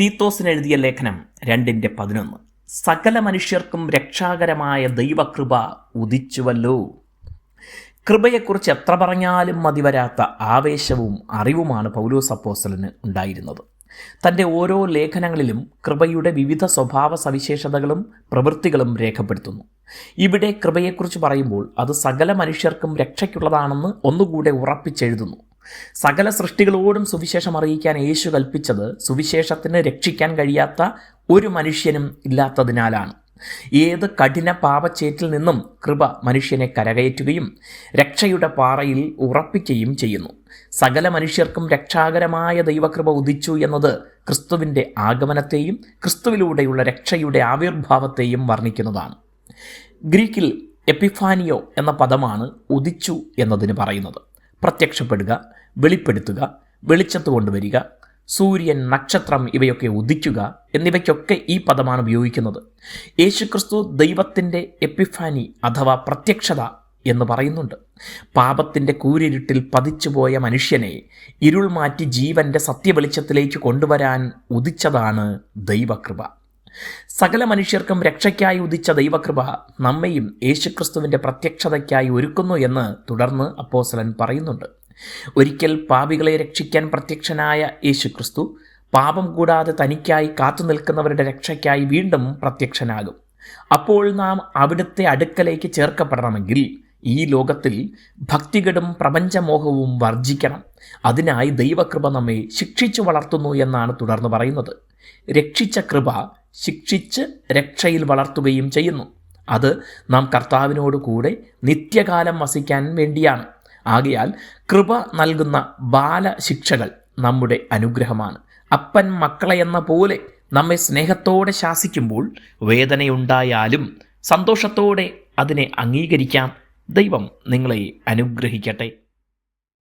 തീത്തോസിന് എഴുതിയ ലേഖനം രണ്ടിന്റെ പതിനൊന്ന്. സകല മനുഷ്യർക്കും രക്ഷാകരമായ ദൈവകൃപ ഉദിച്ചുവല്ലോ. കൃപയെക്കുറിച്ച് എത്ര പറഞ്ഞാലും മതിവരാത്ത ആവേശവും അറിവുമാണ് പൗലോസ് അപ്പോസ്റ്റലിന് ഉണ്ടായിരുന്നത്. തന്റെ ഓരോ ലേഖനങ്ങളിലും കൃപയുടെ വിവിധ സ്വഭാവ സവിശേഷതകളും പ്രവൃത്തികളും രേഖപ്പെടുത്തുന്നു. ഇവിടെ കൃപയെക്കുറിച്ച് പറയുമ്പോൾ അത് സകല മനുഷ്യർക്കും രക്ഷയ്ക്കുള്ളതാണെന്ന് ഒന്നുകൂടെ ഉറപ്പിച്ചെഴുതുന്നു. സകല സൃഷ്ടികളോടും സുവിശേഷം അറിയിക്കാൻ യേശു കൽപ്പിച്ചത് സുവിശേഷത്തിന് രക്ഷിക്കാൻ കഴിയാത്ത ഒരു മനുഷ്യനും ഇല്ലാത്തതിനാലാണ്. ഏത് കഠിന പാപച്ചേറ്റിൽ നിന്നും കൃപ മനുഷ്യനെ കരകയറ്റുകയും രക്ഷയുടെ പാറയിൽ ഉറപ്പിക്കുകയും ചെയ്യുന്നു. സകല മനുഷ്യർക്കും രക്ഷാകരമായ ദൈവകൃപ ഉദിച്ചു എന്നത് ക്രിസ്തുവിന്റെ ആഗമനത്തെയും ക്രിസ്തുവിലൂടെയുള്ള രക്ഷയുടെ ആവിർഭാവത്തെയും വർണിക്കുന്നതാണ്. ഗ്രീക്കിൽ എപ്പിഫാനിയോ എന്ന പദമാണ് ഉദിച്ചു എന്നതിന് പറയുന്നത്. പ്രത്യക്ഷപ്പെടുക വെളിപ്പെടുത്തുക വെളിച്ചത്ത് കൊണ്ടുവരിക സൂര്യൻ നക്ഷത്രം ഇവയൊക്കെ ഉദിക്കുക എന്നിവയ്ക്കൊക്കെ ഈ പദമാണ് ഉപയോഗിക്കുന്നത്. യേശുക്രിസ്തു ദൈവത്തിന്റെ എപ്പിഫാനി അഥവാ പ്രത്യക്ഷത എന്ന് പറയുന്നുണ്ട്. പാപത്തിന്റെ കൂരിരുട്ടിൽ പതിച്ചുപോയ മനുഷ്യനെ ഇരുൾ മാറ്റി ജീവന്റെ സത്യവെളിച്ചത്തിലേക്ക് കൊണ്ടുവരാൻ ഉദിച്ചതാണ് ദൈവകൃപ. സകല മനുഷ്യർക്കും രക്ഷയ്ക്കായി ഉദിച്ച ദൈവകൃപ നമ്മയും യേശുക്രിസ്തുവിന്റെ പ്രത്യക്ഷതയ്ക്കായി ഒരുക്കുന്നു എന്ന് തുടർന്ന് അപ്പോസലൻ പറയുന്നുണ്ട്. ഒരിക്കൽ പാപികളെ രക്ഷിക്കാൻ പ്രത്യക്ഷനായ യേശുക്രിസ്തു പാപം കൂടാതെ തനിക്കായി കാത്തു നിൽക്കുന്നവരുടെ രക്ഷയ്ക്കായി വീണ്ടും പ്രത്യക്ഷനാകും. അപ്പോൾ നാം അവിടുത്തെ അടുക്കലേക്ക് ചേർക്കപ്പെടണമെങ്കിൽ ഈ ലോകത്തിൽ ഭക്തികടും പ്രപഞ്ചമോഹവും വർജിക്കണം. അതിനായി ദൈവകൃപ നമ്മെ ശിക്ഷിച്ചു വളർത്തുന്നു എന്നാണ് തുടർന്ന് പറയുന്നത്. രക്ഷിച്ച കൃപ ശിക്ഷിച്ച് രക്ഷയിൽ വളർത്തുകയും ചെയ്യുന്നു. അത് നാം കർത്താവിനോട് കൂടെ നിത്യകാലം വസിക്കാൻ വേണ്ടിയാണ്. ആകയാൽ കൃപ നൽകുന്ന ബാലശിക്ഷകൾ നമ്മുടെ അനുഗ്രഹമാണ്. അപ്പൻ മക്കളെ എന്ന പോലെ നമ്മെ സ്നേഹത്തോടെ ശാസിക്കുമ്പോൾ വേദനയുണ്ടായാലും സന്തോഷത്തോടെ അതിനെ അംഗീകരിക്കാം. ദൈവം നിങ്ങളെ അനുഗ്രഹിക്കട്ടെ.